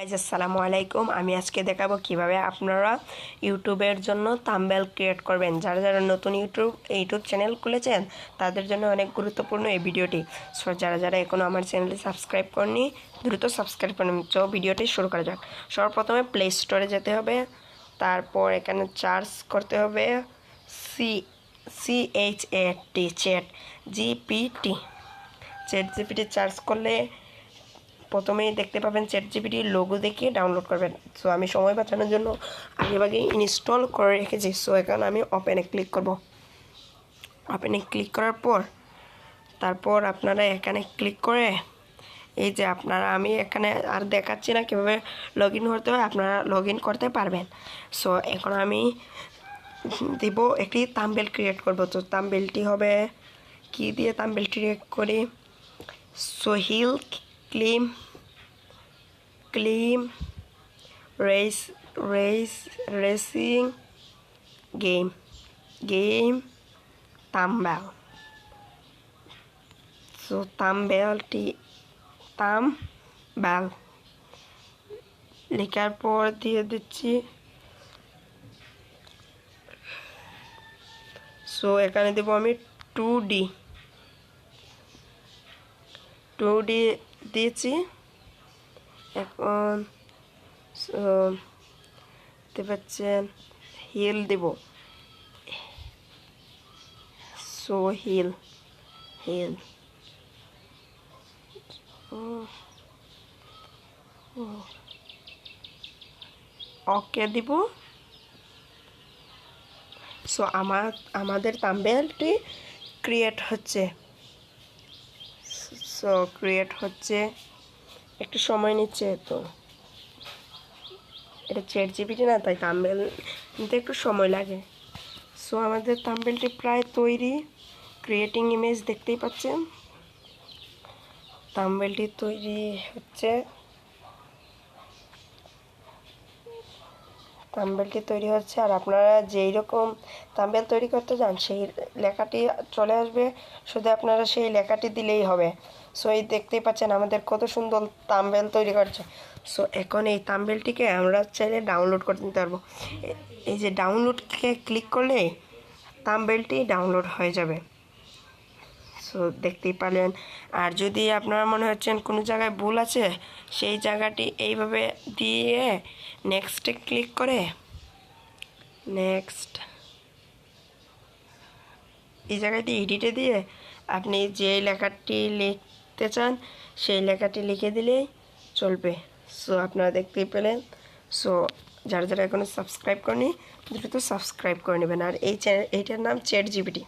Guys আসসালামু আলাইকুম। আমি আজকে দেখাবো কীভাবে আপনারা ইউটিউবের জন্য তাম্বেল ক্রিয়েট করবেন। যারা যারা নতুন ইউটিউব ইউটিউব চ্যানেল খুলেছেন, তাদের জন্য অনেক গুরুত্বপূর্ণ এই ভিডিওটি। সো যারা যারা এখনও আমার চ্যানেলটি সাবস্ক্রাইব করনি দ্রুত সাবস্ক্রাইব করুন চো ভিডিওটি শুরু করা যাক। সর্বপ্রথমে প্লে স্টোরে যেতে হবে। তারপর এখানে চার্জ করতে হবে C C H A T chat GPT chat GPT charge করলে প্রথমেই দেখতে পাবেন চ্যাট জিপিটির লোগো দেখিয়ে ডাউনলোড করবেন। সো আমি সময় বাঁচানোর জন্য আগেভাগে ইনস্টল করে রেখেছি। সো এখানে আমি ওপেনে ক্লিক করব। ওপেনে ক্লিক করার পর, তারপর আপনারা এখানে ক্লিক করে এই যে আপনারা, আমি এখানে আর দেখাচ্ছি না কীভাবে লগ ইন করতে হয়, আপনারা লগ ইন করতে পারবেন। সো এখন আমি দিব একটি তাম্বেল ক্রিয়েট করব। তো তাম্বেলটি হবে কি দিয়ে তাম্বেল ক্রিয়েট করি? সোহিল ক্লিম claim race race racing game game thumbnail so তাম্বেলটি thumbnail লেখার পর দিয়ে দিচ্ছি। সো এখানে দেবো আমি টু ডি টু ডি দিয়েছি। এখন দেখতে পাচ্ছেন হিল দেব। সো হিল হিল ওকে দিব। সো, আমার, আমাদের তাম্বেলটি ক্রিয়েট হচ্ছে। সো ক্রিয়েট হচ্ছে। একটু সময় নিচ্ছে তো। এটা চেট জিপিটি না, তাই তাম্বেল নিতে একটু সময় লাগে। সো আমাদের তাম্বেলটি প্রায় তৈরি। ক্রিয়েটিং ইমেজ দেখতেই পাচ্ছেন। তাম্বেলটি তৈরি হচ্ছে তাম্বেলটি তৈরি হচ্ছে, আর আপনারা যেই রকম তাম্বেল তৈরি করতে চান, সেই লেখাটি চলে আসবে। শুধু আপনারা সেই লেখাটি দিলেই হবে। সো এই দেখতেই পাচ্ছেন আমাদের কত সুন্দর তাম্বেল তৈরি করছে। সো এখন এই তাম্বেলটিকে আমরা চাইলে ডাউনলোড করে নিতে পারব। এই যে ডাউনলোডকে ক্লিক করলে তাম্বেলটি ডাউনলোড হয়ে যাবে। সো দেখতেই পারলেন। আর যদি আপনারা মনে হচ্ছেন কোনো জায়গায় ভুল আছে, সেই জায়গাটি এইভাবে দিয়ে নেক্সটে ক্লিক করে নেক্সট এই জায়গাটি এডিটে দিয়ে আপনি যে লেখাটি লিখতে চান, সেই লেখাটি লিখে দিলেই চলবে। সো আপনারা দেখতেই পেলেন। সো যারা যারা এখনও সাবস্ক্রাইব করেনি দ্রুত সাবস্ক্রাইব করে নেবেন। আর এই চ্যানেল এইটার নাম চ্যাট জিবিটি